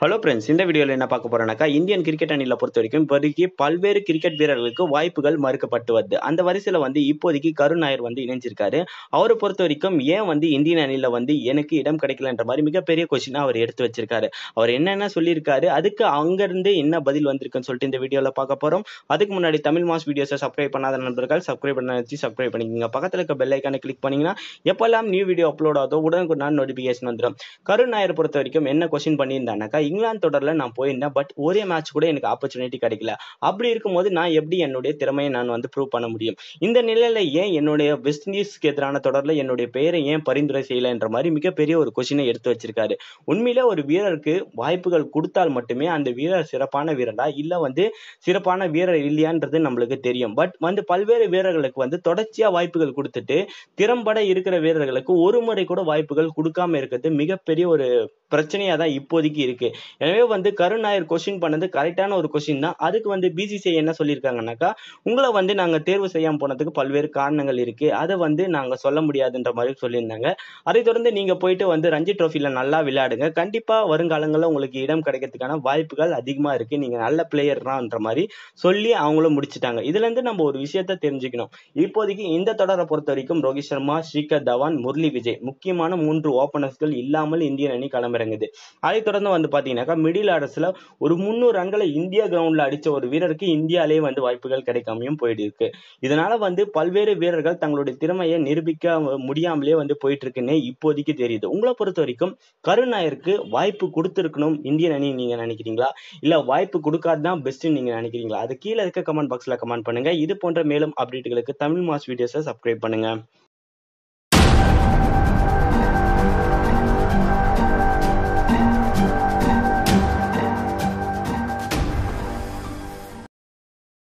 Hello friends இந்த வீடியோவில் என்ன பார்க்க போறோம்னாக்கா இந்தியன் கிரிக்கெட் அணியில் பொறுத்த வரைக்கும் இப்போதைக்கு பல்வேறு கிரிக்கெட் வீரர்களுக்கு வாய்ப்புகள் மறுக்கப்பட்டு வருது. அந்த வரிசையில் வந்து இப்போதைக்கு கருண் நாயர் வந்து இணைஞ்சிருக்காரு. அவரை பொறுத்த வரைக்கும் ஏன் வந்து இந்தியன் அணியில் வந்து எனக்கு இடம் கிடைக்கலன்ற மாதிரி மிகப்பெரிய கொஷினாக அவர் எடுத்து வச்சிருக்காரு. அவர் என்னென்ன சொல்லியிருக்காரு அதுக்கு அங்கேருந்து என்ன பதில் வந்திருக்குன்னு சொல்லிட்டு இந்த வீடியோவில் பார்க்க போகிறோம் அதுக்கு முன்னாடி தமிழ் மாஸ் வீடியோஸை சப்ஸ்கிரைப் பண்ணாத நண்பர்கள் சப்ஸ்கிரைப் பண்ண வச்சு சப்ஸ்கிரைப் பண்ணிக்கோங்க. பக்கத்தில் இருக்க பெல் ஐக்கானை கிளிக் பண்ணிங்கன்னா எப்பெல்லாம் நியூ வீடியோ அப்லோட் ஆகுதோ உடனுக்குடன் நோட்டிஃபிகேஷன் வந்துடும். கருண் நாயர் பொறுத்த வரைக்கும் என்ன கொஸ்டின் பண்ணியிருந்தானாக்கா இங்கிலாந்து தொடரில் நான் போயிருந்தேன். பட் ஒரே மேட்ச் கூட எனக்கு ஆப்பர்ச்சுனிட்டி கிடைக்கல. அப்படி இருக்கும்போது நான் எப்படி என்னுடைய திறமையை நான் வந்து ப்ரூவ் பண்ண முடியும்? இந்த நிலையில ஏன் என்னுடைய வெஸ்ட் இண்டீஸ்க்கு எதிரான தொடரில் என்னுடைய பெயரை ஏன் பரிந்துரை செய்யலைன்ற மாதிரி மிகப்பெரிய ஒரு கொஷினை எடுத்து வச்சிருக்காரு. உண்மையில ஒரு வீரருக்கு வாய்ப்புகள் கொடுத்தால் மட்டுமே அந்த வீரர் சிறப்பான வீரரா இல்லை வந்து சிறப்பான வீரர் இல்லையான்றது நம்மளுக்கு தெரியும். பட் வந்து பல்வேறு வீரர்களுக்கு வந்து தொடர்ச்சியாக வாய்ப்புகள் கொடுத்துட்டு திறம்பட இருக்கிற வீரர்களுக்கு ஒரு முறை கூட வாய்ப்புகள் கொடுக்காம இருக்கிறது மிகப்பெரிய ஒரு பிரச்சனையாக தான் இப்போதைக்கு இருக்கு. எனவே வந்து கருண் நாயர் கொஸ்டின் பண்ணது கரெக்டான ஒரு கொஸ்டின் தான். அதுக்கு வந்து பிசிசிஐ என்ன சொல்லியிருக்காங்கன்னாக்கா உங்களை வந்து நாங்க தேர்வு செய்யாம போனதுக்கு பல்வேறு காரணங்கள் இருக்கு. அதை வந்து நாங்க சொல்ல முடியாதுன்ற மாதிரி சொல்லியிருந்தாங்க. அதை தொடர்ந்து நீங்க போயிட்டு வந்து ரஞ்சி ட்ரோஃபில நல்லா விளையாடுங்க. கண்டிப்பா வருங்காலங்களில் உங்களுக்கு இடம் கிடைக்கிறதுக்கான வாய்ப்புகள் அதிகமா இருக்கு. நீங்க நல்ல பிளேயர் தான்ன்ற மாதிரி சொல்லி அவங்களும் முடிச்சிட்டாங்க. இதுல இருந்து நம்ம ஒரு விஷயத்த தெரிஞ்சுக்கணும். இப்போதைக்கு இந்த தொடரை பொறுத்த வரைக்கும் ரோஹித் சர்மா ஸ்ரீகர் தவான் முரளி விஜய் முக்கியமான மூன்று ஓபனர்ஸ்கள் இல்லாமல் இந்தியன் அணி களமிறங்குது. அதை தொடர்ந்து வந்து பார்த்தீங்கன்னாக்கா மிடில் ஆர்டர்ஸில் ஒரு முந்நூறு ரன்களை இந்தியா கிரவுண்ட்ல அடிச்ச ஒரு வீரருக்கு இந்தியாலேயே வந்து வாய்ப்புகள் கிடைக்காமையும் போயிட்டு இருக்கு இதனால வந்து பல்வேறு வீரர்கள் தங்களுடைய திறமையை நிரூபிக்க முடியாமலே வந்து போயிட்டு இருக்குன்னே இப்போதைக்கு தெரியுது. உங்களை பொறுத்த வரைக்கும் கருண் நாயருக்கு வாய்ப்பு கொடுத்துருக்கணும் இந்தியன் அணி நீங்க நினைக்கிறீங்களா? இல்ல வாய்ப்பு கொடுக்காது தான் பெஸ்ட்னு நீங்க நினைக்கிறீங்களா? அது கீழே இருக்க கமெண்ட் பாக்ஸ்ல கமெண்ட் பண்ணுங்க. இது போன்ற மேலும் அப்டேட்டுகளுக்கு தமிழ் மாஸ் வீடியோஸை சப்ஸ்கிரைப் பண்ணுங்க.